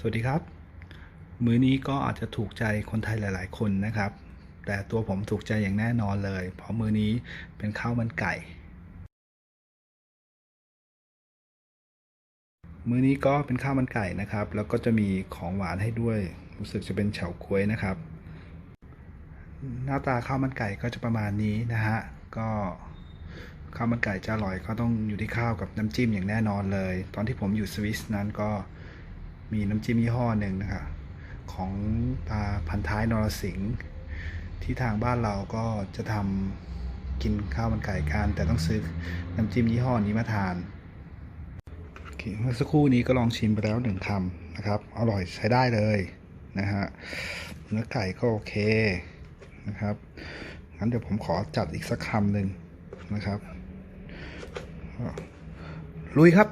สวัสดีครับ มื้อนี้ก็อาจจะถูกใจคนไทยหลาย ๆ คนนะครับ แต่ตัวผมถูกใจอย่างแน่นอนเลย เพราะมื้อนี้เป็นข้าวมันไก่ มื้อนี้ก็เป็นข้าวมันไก่นะครับ แล้วก็จะมีของหวานให้ด้วย รู้สึกจะเป็นเฉาก๊วยนะครับ หน้าตาข้าวมันไก่ก็จะประมาณนี้นะฮะ ก็ข้าวมันไก่จะอร่อยก็ต้องอยู่ที่ข้าวกับน้ำจิ้มอย่างแน่นอนเลย ตอนที่ผมอยู่สวิสนั้นก็ มีน้ำจิ้มยี่ห้อหนึ่งนะครับของปลาพันท้ายนรสิงห์ที่ทางบ้านเราก็จะทำกินข้าวมันไก่กันแต่ต้องซื้อน้ำจิ้มยี่ห้อนี้มาทานเมื่อสักครู่นี้ก็ลองชิมไปแล้วหนึ่งคำนะครับ อร่อยใช้ได้เลยนะฮะเนื้อไก่ก็โอเคนะครับงั้นเดี๋ยวผมขอจัดอีกสักคำหนึ่งนะครับลุยครับ